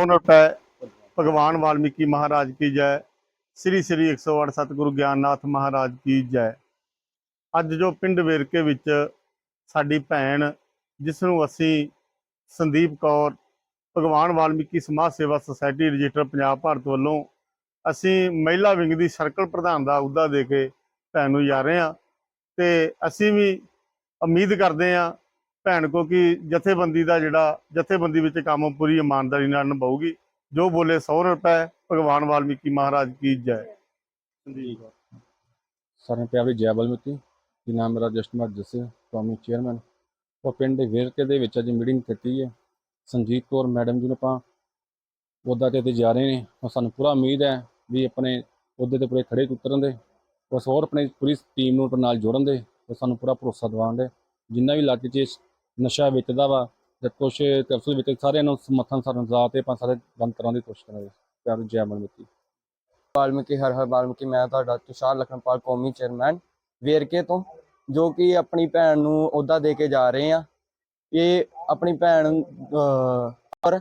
ਸੋਨ ਰੁਪਏ ਭਗਵਾਨ ਵਾਲਮੀਕੀ ਮਹਾਰਾਜ ਕੀ ਜੈ। ਸ੍ਰੀ ਸ੍ਰੀ 108 ਸਤਿਗੁਰੂ ਗਿਆਨਨਾਥ ਮਹਾਰਾਜ ਕੀ ਜੈ। ਅੱਜ ਜੋ ਪਿੰਡ ਵੇਰਕੇ ਵਿੱਚ ਸਾਡੀ ਭੈਣ ਜਿਸ ਨੂੰ ਅਸੀਂ ਸੰਦੀਪ ਕੌਰ, ਭਗਵਾਨ ਵਾਲਮੀਕੀ ਸਮਾਜ ਸੇਵਾ ਸੁਸਾਇਟੀ ਰਜਿਸਟਰ ਪੰਜਾਬ ਭਾਰਤ ਵੱਲੋਂ ਅਸੀਂ ਮਹਿਲਾ ਵਿੰਗ ਦੀ ਸਰਕਲ ਪ੍ਰਧਾਨ ਦਾ ਅਹੁਦਾ ਦੇ ਕੇ ਭੈਣ ਨੂੰ ਜਾ ਰਹੇ ਹਾਂ ਤੇ ਅਸੀਂ ਵੀ ਉਮੀਦ ਕਰਦੇ ਹਾਂ ਭੈਣ ਕੋ ਕਿ ਜਥੇਬੰਦੀ ਦਾ ਜਿਹੜਾ ਜਥੇਬੰਦੀ ਵਿੱਚ ਕੰਮ ਪੂਰੀ ਇਮਾਨਦਾਰੀ ਨਾਲ ਨਿਭਾਊਗੀ। ਜੋ ਬੋਲੇ 100 ਰੁਪਏ ਭਗਵਾਨ ਵਾਲਮੀਕੀ ਮਹਾਰਾਜ ਕੀ ਜੈ। ਸਾਰਿਆਂ ਨੂੰ ਪਿਆਰੀ ਜੈ ਬਲਮਤੀ ਜੀ ਨਾਮ ਮੇਰਾ ਜਸ਼ਨਮਰ ਜਸੇ ਕੌਮੀ ਚੇਅਰਮੈਨ। ਉਹ ਪਿੰਡ ਵੇਰਕੇ ਦੇ ਵਿੱਚ ਅੱਜ ਮੀਟਿੰਗ ਕੀਤੀ ਹੈ। ਸੰਜੀਤ ਕੌਰ ਮੈਡਮ ਜੀ ਨੂੰ ਆਪਾਂ ਉਹਦਾ ਤੇ ਤੇ ਜਾ ਰਹੇ ਨੇ। ਔਰ ਸਾਨੂੰ ਪੂਰਾ ਉਮੀਦ ਹੈ ਵੀ ਆਪਣੇ ਉਹਦੇ ਤੇ ਪੂਰੇ ਖੜੇ ਉਤਰਨ ਦੇ। ਉਸ ਹੋਰ ਆਪਣੀ ਪੂਰੀ ਟੀਮ ਨੂੰ ਨਾਲ ਜੋੜਨ ਦੇ। ਉਹ ਸਾਨੂੰ ਪੂਰਾ ਭਰੋਸਾ ਦਿਵਾਉਣ ਦੇ। ਜਿੰਨਾ ਵੀ ਇਲਾਕੇ 'ਚ ਇਸ ਨਸ਼ਾ ਵੇਚਦਾ ਵਾ ਜਾਂ ਕੁਛ ਤਰਸੂ ਵਿੱਚ ਸਾਰਿਆਂ ਨੂੰ ਸਮਰਥਨ ਸਾਨੂੰ ਲਾ ਤੇ ਆਪਾਂ ਸਾਰੇ ਬੰਦ ਕਰਾਉਣ ਦੀ ਕੋਸ਼ਿਸ਼ ਕਰਾਂਗੇ। ਪਿਆਰੀ ਜੈ ਬਲਮਤੀ ਵਾਲਮੀਕੀ ਹਰ ਹਰ ਵਾਲਮੀਕੀ ਮੈਂ ਤੁਹਾਡਾ ਤੁਸ਼ਾਰ ਲਖਨਪਾਲ ਕੌਮੀ ਚੇਅਰਮੈਨ ਵੇਰਕੇ ਤੋਂ ਜੋ ਕਿ ਆਪਣੀ ਭੈਣ ਨੂੰ ਅਹੁਦਾ ਦੇ ਕੇ ਜਾ ਰਹੇ ਆ। ਇਹ ਆਪਣੀ ਭੈਣ ਅਹ, ਔਰ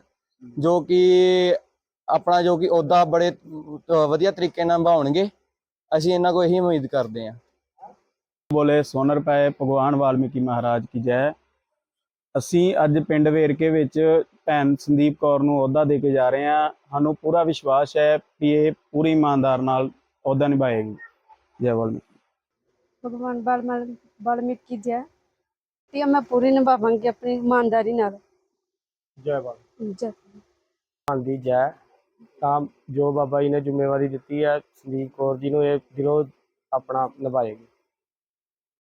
ਜੋ ਕਿ ਆਪਣਾ ਜੋ ਕਿ ਅਹੁਦਾ ਬੜੇ ਵਧੀਆ ਤਰੀਕੇ ਨਾਲ ਨਿਭਾਉਣਗੇ। ਅਸੀਂ ਇਹਨਾਂ ਕੋਲ ਇਹੀ ਉਮੀਦ ਕਰਦੇ ਹਾਂ ਬੋਲੇ ਸੋਨ ਰੁਪਏ ਭਗਵਾਨ ਵਾਲਮੀਕੀ ਮਹਾਰਾਜ ਕੀ ਜੈ। ਅਸੀਂ ਅੱਜ ਪਿੰਡ ਵੇਰਕੇ ਵਿੱਚ ਭੈਣ ਸੰਦੀਪ ਕੌਰ ਨੂੰ ਅਹੁਦਾ ਦੇ ਕੇ ਜਾ ਰਹੇ ਹਾਂ। ਸਾਨੂੰ ਪੂਰਾ ਵਿਸ਼ਵਾਸ ਹੈ ਕਿ ਇਹ ਪੂਰੀ ਇਮਾਨਦਾਰ ਨਾਲ ਅਹੁਦਾ ਨਿਭਾਏਗੀ। ਜੈ ਵਾਲਮੀਕੀ ਭਗਵਾਨ ਵਾਲਮੀਕ ਵਾਲਮੀਕੀ ਜੈ ਤੇ ਮੈਂ ਪੂਰੀ ਨਿਭਾਵਾਂਗੀ ਆਪਣੀ ਇਮਾਨਦਾਰੀ ਨਾਲ। ਜੈ ਬਾਲ ਜੈ ਦੀ ਜੈ। ਤਾਂ ਜੋ ਬਾਬਾ ਜੀ ਨੇ ਜ਼ਿੰਮੇਵਾਰੀ ਦਿੱਤੀ ਹੈ ਸੰਦੀਪ ਕੌਰ ਜੀ ਨੂੰ ਇਹ ਦਿਲੋਂ ਆਪਣਾ ਨਿਭਾਏਗੀ।